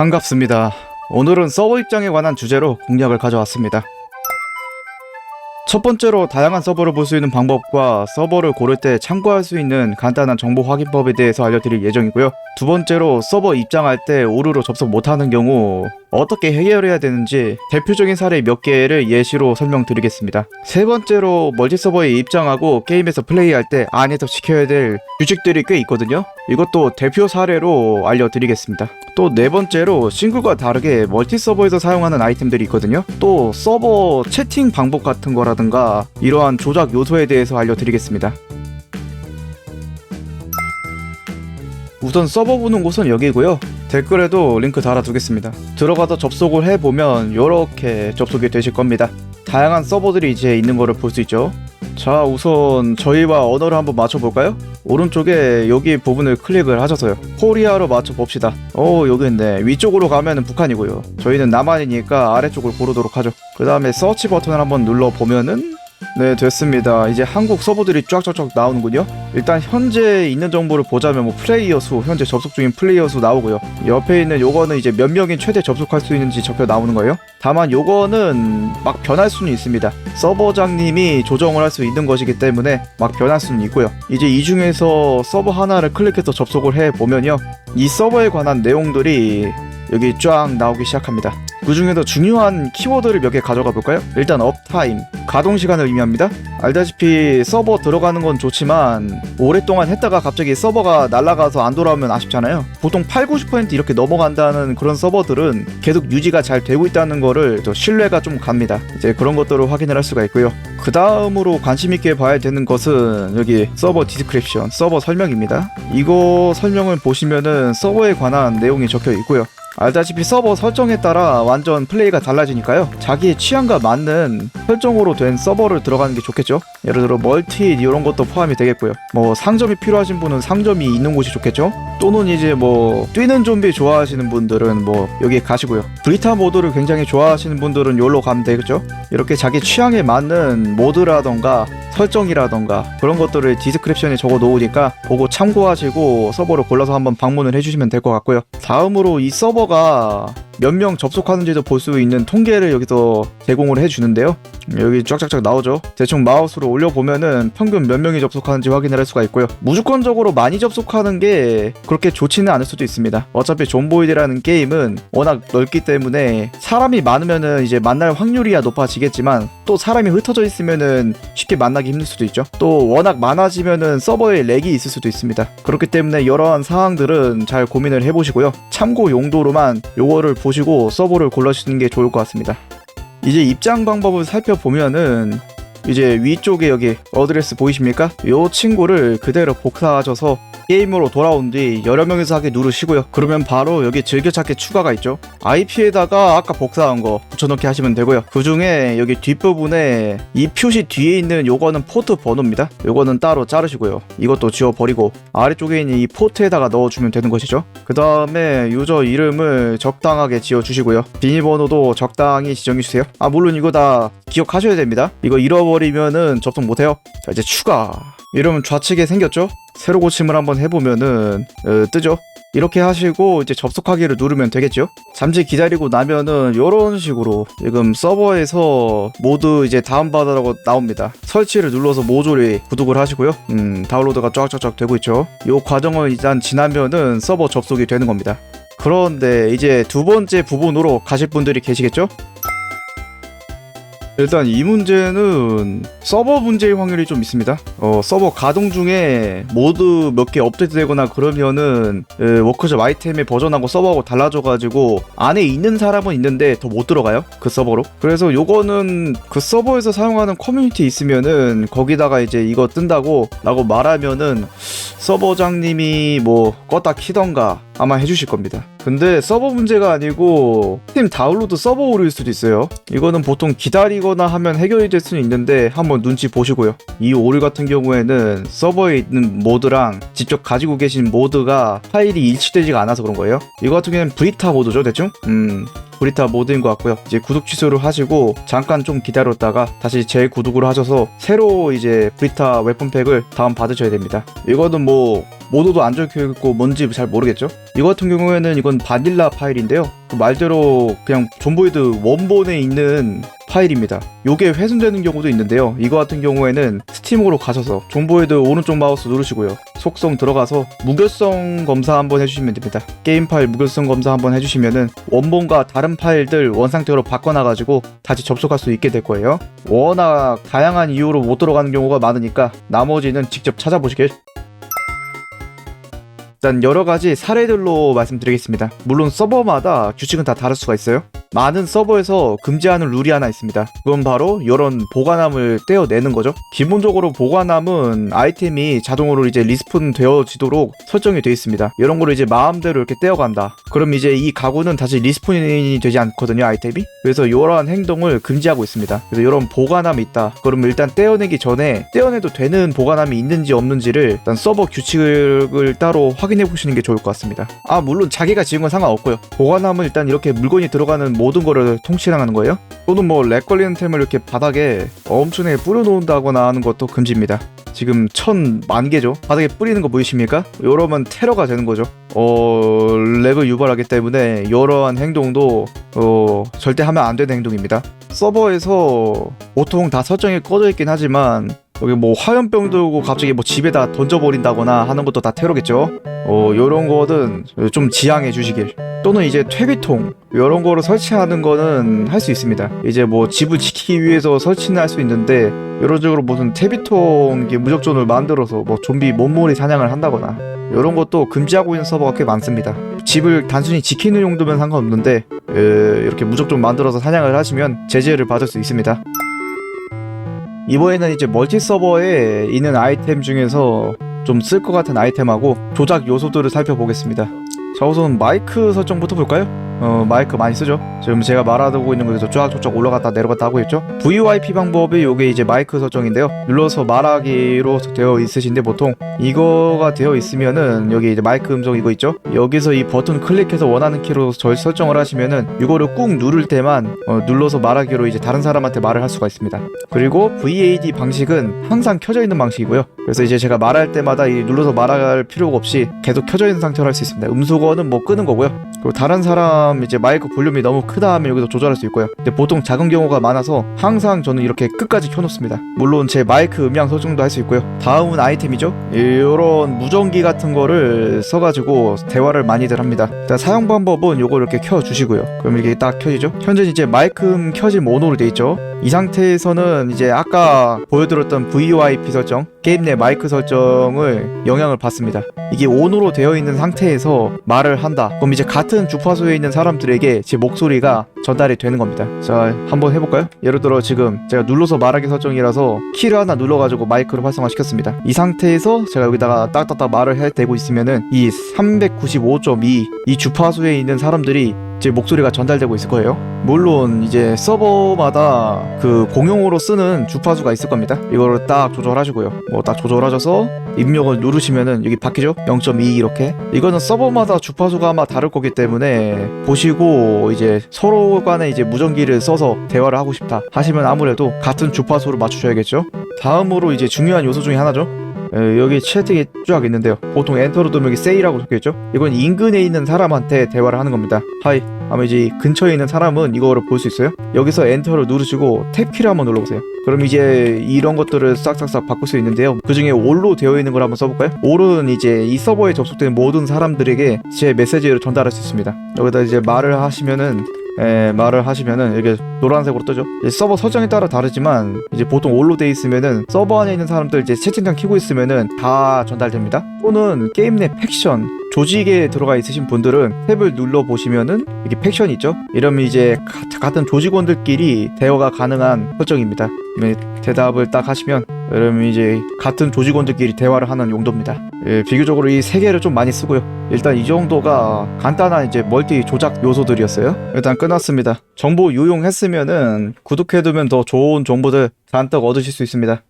반갑습니다. 오늘은 서버 입장에 관한 주제로 공략을 가져왔습니다. 첫 번째로 다양한 서버를 볼 수 있는 방법과 서버를 고를 때 참고할 수 있는 간단한 정보 확인법에 대해서 알려드릴 예정이고요. 두 번째로 서버 입장할 때 오류로 접속 못하는 경우 어떻게 해결해야 되는지 대표적인 사례 몇 개를 예시로 설명드리겠습니다. 세 번째로 멀티 서버에 입장하고 게임에서 플레이할 때 안에서 지켜야 될 규칙들이 꽤 있거든요. 이것도 대표 사례로 알려드리겠습니다. 또 네 번째로 싱글과 다르게 멀티 서버에서 사용하는 아이템들이 있거든요. 또 서버 채팅 방법 같은 거라든가 이러한 조작 요소에 대해서 알려드리겠습니다. 우선 서버 보는 곳은 여기고요. 댓글에도 링크 달아두겠습니다. 들어가서 접속을 해보면 이렇게 접속이 되실 겁니다. 다양한 서버들이 이제 있는 거를 볼 수 있죠. 자, 우선 저희와 언어를 한번 맞춰볼까요? 오른쪽에 여기 부분을 클릭을 하셔서요. 코리아로 맞춰봅시다. 오, 여기 있네. 위쪽으로 가면은 북한이고요. 저희는 남한이니까 아래쪽을 고르도록 하죠. 그 다음에 서치 버튼을 한번 눌러보면은 네 됐습니다. 이제 한국 서버들이 쫙쫙쫙 나오는군요. 일단 현재 있는 정보를 보자면 뭐 플레이어 수 현재 접속 중인 플레이어 수 나오고요. 옆에 있는 요거는 이제 몇 명이 최대 접속할 수 있는지 적혀 나오는 거예요. 다만 요거는 막 변할 수는 있습니다. 서버장님이 조정을 할 수 있는 것이기 때문에 막 변할 수는 있고요. 이제 이 중에서 서버 하나를 클릭해서 접속을 해 보면요. 이 서버에 관한 내용들이 여기 쫙 나오기 시작합니다. 그 중에서 중요한 키워드를 몇 개 가져가 볼까요? 일단 업타임, 가동 시간을 의미합니다. 알다시피 서버 들어가는 건 좋지만 오랫동안 했다가 갑자기 서버가 날아가서 안 돌아오면 아쉽잖아요. 보통 8, 90% 이렇게 넘어간다는 그런 서버들은 계속 유지가 잘 되고 있다는 거를 더 신뢰가 좀 갑니다. 이제 그런 것들을 확인을 할 수가 있고요. 그 다음으로 관심 있게 봐야 되는 것은 여기 서버 디스크립션, 서버 설명입니다. 이거 설명을 보시면은 서버에 관한 내용이 적혀 있고요. 알다시피 서버 설정에 따라 완전 플레이가 달라지니까요. 자기의 취향과 맞는 설정으로 된 서버를 들어가는 게 좋겠죠. 예를 들어 멀티 이런 것도 포함이 되겠고요. 뭐 상점이 필요하신 분은 상점이 있는 곳이 좋겠죠. 또는 이제 뭐 뛰는 좀비 좋아하시는 분들은 뭐 여기 가시고요. 브리타 모드를 굉장히 좋아하시는 분들은 여기로 가면 되겠죠. 이렇게 자기 취향에 맞는 모드라던가 설정이라던가 그런 것들을 디스크립션에 적어 놓으니까 보고 참고하시고 서버를 골라서 한번 방문을 해주시면 될 것 같고요. 다음으로 이 서버 가 몇 명 접속하는지도 볼 수 있는 통계를 여기서 제공을 해주는데요. 여기 쫙쫙쫙 나오죠. 대충 마우스로 올려보면은 평균 몇 명이 접속하는지 확인을 할 수가 있고요. 무조건적으로 많이 접속하는 게 그렇게 좋지는 않을 수도 있습니다. 어차피 존보이드라는 게임은 워낙 넓기 때문에 사람이 많으면은 이제 만날 확률이야 높아지겠지만 또 사람이 흩어져 있으면은 쉽게 만나기 힘들 수도 있죠. 또 워낙 많아지면은 서버에 렉이 있을 수도 있습니다. 그렇기 때문에 이러한 상황들은 잘 고민을 해보시고요. 참고 용도로 만 요거를 보시고 서버를 골라주시는 게 좋을 것 같습니다. 이제 입장 방법을 살펴보면은 이제 위쪽에 여기 어드레스 보이십니까? 요 친구를 그대로 복사하셔서 게임으로 돌아온 뒤 여러 명이서 하게 누르시고요. 그러면 바로 여기 즐겨찾기 추가가 있죠. IP에다가 아까 복사한 거 붙여넣기 하시면 되고요. 그 중에 여기 뒷부분에 이 표시 뒤에 있는 요거는 포트 번호입니다. 요거는 따로 자르시고요. 이것도 지워버리고 아래쪽에 있는 이 포트에다가 넣어주면 되는 것이죠. 그 다음에 유저 이름을 적당하게 지어주시고요. 비밀번호도 적당히 지정해주세요. 아 물론 이거 다 기억하셔야 됩니다. 이거 잃어버리면은 접속 못해요. 자 이제 추가. 이러면 좌측에 생겼죠? 새로 고침을 한번 해보면은 어, 뜨죠? 이렇게 하시고 이제 접속하기를 누르면 되겠죠? 잠시 기다리고 나면은 이런 식으로 지금 서버에서 모두 이제 다운받으라고 나옵니다. 설치를 눌러서 모조리 구독을 하시고요. 음, 다운로드가 쫙쫙쫙 되고 있죠. 이 과정을 일단 지나면은 서버 접속이 되는 겁니다. 그런데 이제 두 번째 부분으로 가실 분들이 계시겠죠? 일단 이 문제는 서버 문제의 확률이 좀 있습니다. 어, 서버 가동 중에 모두 몇개 업데이트되거나 그러면은 에, 워크숍 아이템의 버전하고 서버하고 달라져가지고 안에 있는 사람은 있는데 더 못 들어가요 그 서버로. 그래서 요거는 그 서버에서 사용하는 커뮤니티 있으면은 거기다가 이제 이거 뜬다고 라고 말하면은 서버장님이 뭐 껐다 키던가 아마 해주실 겁니다. 근데 서버 문제가 아니고 스팀 다운로드 서버 오류일 수도 있어요. 이거는 보통 기다리거나 하면 해결이 될 수는 있는데 한번 눈치 보시고요. 이 오류 같은 경우에는 서버에 있는 모드랑 직접 가지고 계신 모드가 파일이 일치되지가 않아서 그런 거예요. 이거 같은 경우에는 브리타 모드죠, 대충? 음. 브리타 모드인 것 같고요. 이제 구독 취소를 하시고 잠깐 좀 기다렸다가 다시 재구독을 하셔서 새로 이제 브리타 웨폰팩을 다운 받으셔야 됩니다. 이거는 뭐 모드도 안 적혀 있고 뭔지 잘 모르겠죠? 이거 같은 경우에는 이건 바닐라 파일인데요. 그 말대로 그냥 존보이드 원본에 있는 파일입니다. 요게 훼손되는 경우도 있는데요. 이거 같은 경우에는 스팀으로 가셔서 존보이드 오른쪽 마우스 누르시고요. 속성 들어가서 무결성 검사 한번 해주시면 됩니다. 게임 파일 무결성 검사 한번 해주시면은 원본과 다른 파일들 원상태로 바꿔놔가지고 다시 접속할 수 있게 될 거예요. 워낙 다양한 이유로 못 들어가는 경우가 많으니까 나머지는 직접 찾아보시길 일단 여러 가지 사례들로 말씀드리겠습니다. 물론 서버마다 규칙은 다 다를 수가 있어요. 많은 서버에서 금지하는 룰이 하나 있습니다. 그건 바로 이런 보관함을 떼어내는 거죠. 기본적으로 보관함은 아이템이 자동으로 이제 리스폰 되어지도록 설정이 되어 있습니다. 이런 거를 이제 마음대로 이렇게 떼어간다. 그럼 이제 이 가구는 다시 리스폰이 되지 않거든요, 아이템이. 그래서 이러한 행동을 금지하고 있습니다. 그래서 이런 보관함이 있다. 그러면 일단 떼어내기 전에 떼어내도 되는 보관함이 있는지 없는지를 일단 서버 규칙을 따로 확인해 보시는 게 좋을 것 같습니다. 아, 물론 자기가 지은 건 상관없고요. 보관함은 일단 이렇게 물건이 들어가는 모든 거를 통치하는 거예요. 또는 뭐 렉 걸리는 템을 이렇게 바닥에 엄청나게 뿌려놓는다거나 하는 것도 금지입니다. 지금 천 만 개죠. 바닥에 뿌리는 거 보이십니까? 이러면 테러가 되는 거죠. 어 렉을 유발하기 때문에 이러한 행동도 어 절대 하면 안 되는 행동입니다. 서버에서 보통 다 설정이 꺼져 있긴 하지만 여기 뭐 화염병 들고 갑자기 뭐 집에다 던져버린다거나 하는 것도 다 테러겠죠. 어 요런 거는 좀 지양해 주시길. 또는 이제 퇴비통 이런 거를 설치하는 거는 할 수 있습니다. 이제 뭐 집을 지키기 위해서 설치는 할 수 있는데 식으로 무슨 퇴비통 무적존을 만들어서 뭐 좀비 몸몰이 사냥을 한다거나 이런 것도 금지하고 있는 서버가 꽤 많습니다. 집을 단순히 지키는 용도면 상관없는데 에, 이렇게 무적존 만들어서 사냥을 하시면 제재를 받을 수 있습니다. 이번에는 이제 멀티 서버에 있는 아이템 중에서 좀 쓸 것 같은 아이템하고 조작 요소들을 살펴보겠습니다. 자 우선 마이크 설정부터 볼까요? 어 마이크 많이 쓰죠? 지금 제가 말하고 있는 거에서 쫙쫙 올라갔다 내려갔다 하고 있죠? VoIP 방법이 요게 이제 마이크 설정인데요. 눌러서 말하기로 되어 있으신데 보통 이거가 되어 있으면은 여기 이제 마이크 음성 이거 있죠? 여기서 이 버튼 클릭해서 원하는 키로 절 설정을 하시면은 이거를 꾹 누를 때만 어, 눌러서 말하기로 이제 다른 사람한테 말을 할 수가 있습니다. 그리고 VAD 방식은 항상 켜져 있는 방식이고요 그래서 이제 제가 말할 때마다 이 눌러서 말할 필요가 없이 계속 켜져 있는 상태로 할 수 있습니다 음소거는 뭐 끄는 거고요 그리고 다른 사람 이제 마이크 볼륨이 너무 크다 하면 여기서 조절할 수 있고요. 근데 보통 작은 경우가 많아서 항상 저는 이렇게 끝까지 켜놓습니다. 물론 제 마이크 음량 설정도 할 수 있고요. 다음은 아이템이죠. 이런 무전기 같은 거를 써가지고 대화를 많이들 합니다. 일단 사용 방법은 요거 이렇게 켜주시고요. 그럼 이게 딱 켜지죠. 현재 이제 마이크 음 켜진 모노로 돼 있죠. 이 상태에서는 이제 아까 보여드렸던 VoIP 설정, 게임 내 마이크 설정을 영향을 받습니다. 이게 온으로 되어 있는 상태에서 말을 한다. 그럼 이제 같은 주파수에 있는 사람들에게 제 목소리가 전달이 되는 겁니다. 자, 한번 해볼까요? 예를 들어 지금 제가 눌러서 말하기 설정이라서 키를 하나 눌러가지고 마이크를 활성화시켰습니다. 이 상태에서 제가 여기다가 딱딱딱 말을 해 대고 있으면은 이 395.2 이 주파수에 있는 사람들이 제 목소리가 전달되고 있을 거예요. 물론 이제 서버마다 그 공용으로 쓰는 주파수가 있을 겁니다. 이거를 딱 조절하시고요. 뭐 딱 조절하셔서 입력을 누르시면은 여기 바뀌죠? 0.2 이렇게. 이거는 서버마다 주파수가 아마 다를 거기 때문에 보시고 이제 서로 간에 이제 무전기를 써서 대화를 하고 싶다 하시면 아무래도 같은 주파수로 맞추셔야겠죠? 다음으로 이제 중요한 요소 중에 하나죠. 에, 여기 채팅이 쫙 있는데요. 보통 엔터로 두면 여기 세이라고 적혀있죠? 이건 인근에 있는 사람한테 대화를 하는 겁니다. 하이. 아마 이제 이 근처에 있는 사람은 이거를 볼 수 있어요. 여기서 엔터를 누르시고 탭키를 한번 눌러보세요. 그럼 이제 이런 것들을 싹싹싹 바꿀 수 있는데요. 그 중에 올로 되어 있는 걸 한번 써볼까요? 올은 이제 이 서버에 접속된 모든 사람들에게 제 메시지를 전달할 수 있습니다. 여기다 이제 말을 하시면은 에, 말을 하시면은 이게 노란색으로 뜨죠. 서버 설정에 따라 다르지만 이제 보통 올로 돼 있으면은 서버 안에 있는 사람들 이제 채팅창 키고 있으면은 다 전달됩니다. 또는 게임 내 팩션 조직에 들어가 있으신 분들은 탭을 눌러 보시면은 이게 팩션 있죠. 이러면 이제 가- 같은 조직원들끼리 대화가 가능한 설정입니다. 네, 대답을 딱 하시면 그러면 이제 같은 조직원들끼리 대화를 하는 용도입니다. 예, 비교적으로 이 세 개를 좀 많이 쓰고요. 일단 이 정도가 간단한 이제 멀티 조작 요소들이었어요. 일단 끝났습니다. 정보 유용했으면은 구독해두면 더 좋은 정보들 잔뜩 얻으실 수 있습니다.